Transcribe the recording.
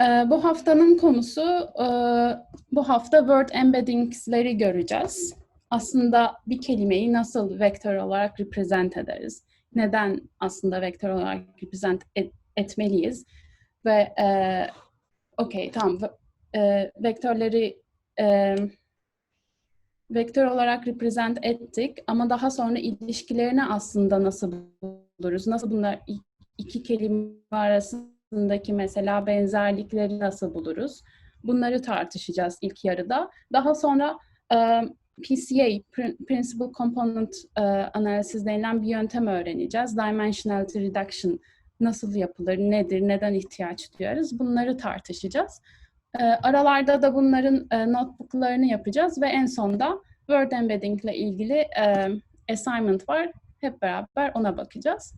Ee, bu haftanın konusu, e, bu hafta word embeddings'leri göreceğiz. Aslında bir kelimeyi nasıl vektör olarak represent ederiz? Neden aslında vektör olarak represent et- etmeliyiz? Ve e, okey tamam e, vektörleri e, vektör olarak represent ettik ama daha sonra ilişkilerini aslında nasıl buluruz? Nasıl bunlar iki kelime arasındaki mesela benzerlikleri nasıl buluruz? Bunları tartışacağız ilk yarıda. Daha sonra PCA, Prin- Principal Component Analysis denilen bir yöntem öğreneceğiz. Dimensionality Reduction nasıl yapılır, nedir, neden ihtiyaç duyarız? Bunları tartışacağız. Aralarda da bunların e, notebooklarını yapacağız ve en sonda Word Embedding ile ilgili assignment var. Hep beraber ona bakacağız.